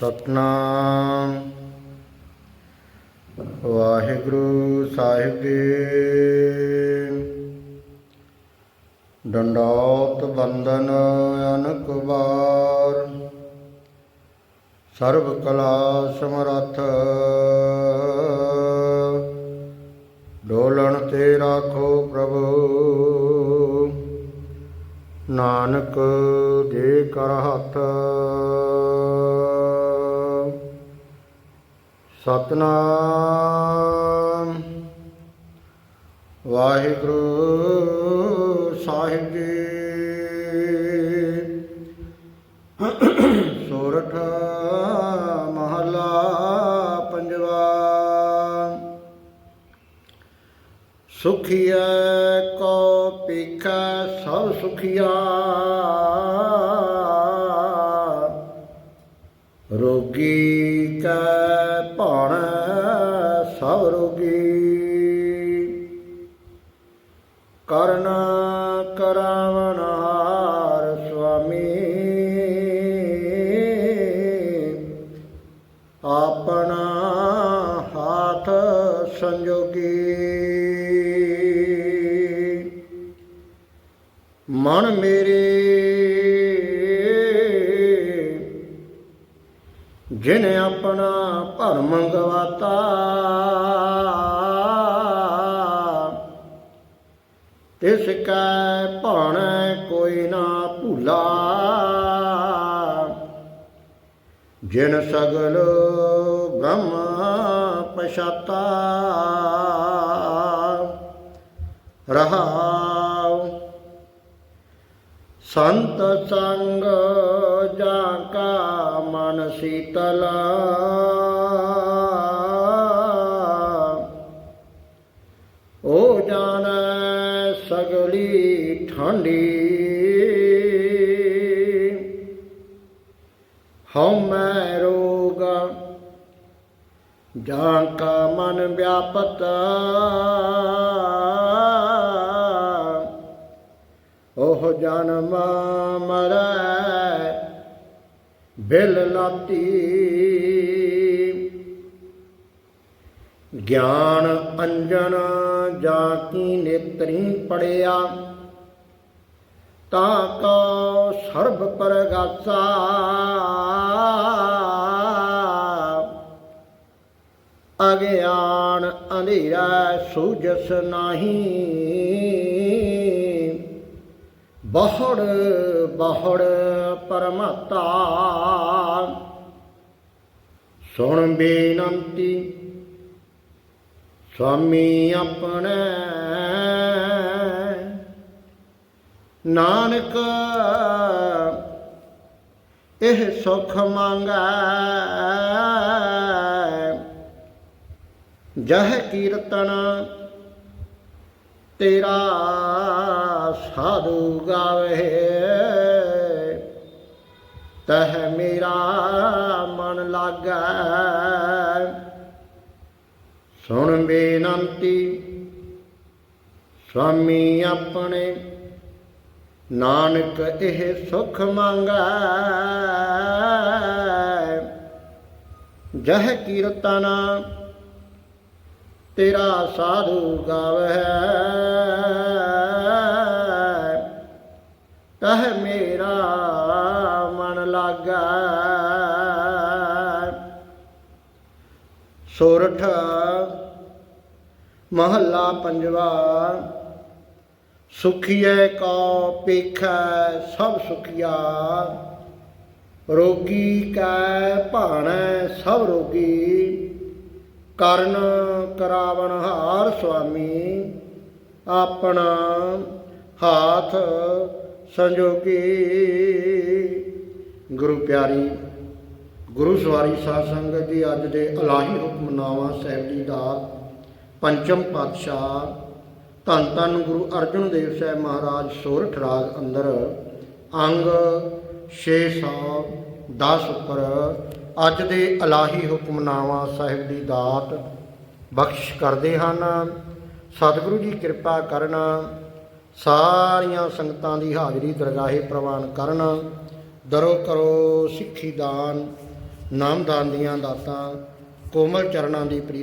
ਸਤਨਾਮ। ਵਾਹਿਗੁਰੂ ਸਾਹਿਬ ਜੀ। ਡੰਡੌਤ ਬੰਦਨ ਅਨਕ ਵਾਰ। ਸਰਬ ਕਲਾ ਸਮਰੱਥ। ਡੋਲਣ ਤੇ ਰਾਖੋ ਪ੍ਰਭੂ। ਨਾਨਕ ਦੇ ਕਰ ਹੱਥ। ਸਤਨਾਮ। ਵਾਹਿਗੁਰੂ ਸਾਹਿਬ ਜੀ। ਸੋਰਠ ਮਹਲਾ ਪੰਜਵਾ। ਸੁਖੀਐ ਕੋ ਪੀਖੈ ਸਭ ਸੁਖੀਆ। ਰੋਗੀ ਕੈ ਕਰਨਾ ਕਰਾਵਨ ਹਾਰ ਸੁਆਮੀ। ਆਪਣਾ ਹਾਥ ਸੰਜੋਗੀ। ਮਨ ਮੇਰੇ ਜਿਨ ਆਪਣਾ ਭਰਮ ਗਵਾਤਾ ਤਿਸ ਕੈ ਭਣ ਕੋਈ ਨਾ ਭੁਲਾ। ਜਿਨ ਸਗਲ ਬ੍ਰਹਮ ਪਛਾਤਾ। ਰਹਾਉ ਸੰਤ ਸੰਗ ਜਾ ਕਾ ਮਨ ਸ਼ੀਤਲਾ। ਸਗਲੀ ਠੰਡੀ। ਹਉ ਮੈਂ ਰੋਗ ਜਾਂ ਕਾ ਮਨ ਵਿਆਪਤ। ਉਹ ਜਨਮ ਮਰੈ ਬਿਲ ਲਾਤੀ। ਗਿਆਨ ਅੰਜਨ ਜਾ ਕੀ ਨੇਤਰੀ ਪੜਿਆ। ਤਾ ਕੋ ਸਰਬ ਪਰਗਾਸਾ। ਅਗਿਆਨ ਅੰਧੇਰਾ ਸੂਜਸ ਨਹੀਂ। ਬਹੁੜ ਬਹੁੜ ਪਰਮਾਤਾ ਸੁਣ ਬੇਨੰਤੀ ਸੁਆਮੀ ਆਪਣੇ ਨਾਨਕ ਇਹ ਸੁਖ ਮੰਗੈ। ਜਹ ਕੀਰਤਨ ਤੇਰਾ ਸਾਧੂ ਗਾਵੇ। ਤਹ ਮੇਰਾ ਮਨ ਲਾਗੈ। ਸੁਣ ਬੇਨੰਤੀ ਸੁਆਮੀ ਆਪਣੇ, ਨਾਨਕ ਇਹ ਸੁਖ ਮੰਗੈ। ਜਹ ਕੀਰਤਨ ਤੇਰਾ ਸਾਧੂ ਗਾਵੈ ਤਹ ਮੇਰਾ ਮਨ ਲਾਗਾ। ਸੋਰਠ, ਮਹੱਲਾ ਪੰਜਵਾ, ਸੁਖੀਐ ਕੋ ਪੇਖੈ ਸਭ ਸੁਖੀਆ, ਰੋਗੀ ਕੈ ਭਾਣੈ ਸਭ ਰੋਗੀ, ਕਰਨ ਕਰਾਵਨ ਹਾਰ ਸੁਆਮੀ, ਆਪਣਾ ਹਾਥ ਸੰਜੋਗੀ। ਗੁਰੂ ਪਿਆਰੀ ਗੁਰੂ ਸਵਾਰੀ ਸਾਧ ਸੰਗਤ ਜੀ, ਅੱਜ ਦੇ ਅਲਾਹੀ ਹੁਕਮਨਾਮਾ ਸਾਹਿਬ ਜੀ ਦਾ ਪੰਚਮ ਪਾਤਸ਼ਾਹ ਧੰਨ ਧੰਨ ਗੁਰੂ ਅਰਜਨ ਦੇਵ ਸਾਹਿਬ ਮਹਾਰਾਜ ਸੋਰਠ ਰਾਗ ਅੰਦਰ ਅੰਗ 610 ਉੱਪਰ ਅੱਜ ਦੇ ਅਲਾਹੀ ਹੁਕਮਨਾਮਾ ਸਾਹਿਬ ਦੀ ਦਾਤ ਬਖਸ਼ ਕਰਦੇ ਹਨ। ਸਤਿਗੁਰੂ ਜੀ ਕਿਰਪਾ ਕਰਨ, ਸਾਰੀਆਂ ਸੰਗਤਾਂ ਦੀ ਹਾਜ਼ਰੀ ਦਰਗਾਹੇ ਪ੍ਰਵਾਨ ਕਰਨ, ਦਰੋ ਕਰੋ ਸਿੱਖੀ ਦਾਨ ਨਾਮਦਾਨ ਦੀਆਂ ਦਾਤਾਂ ਕੋਮਲ ਚਰਨਾਂ ਦੀ ਪ੍ਰੀਤ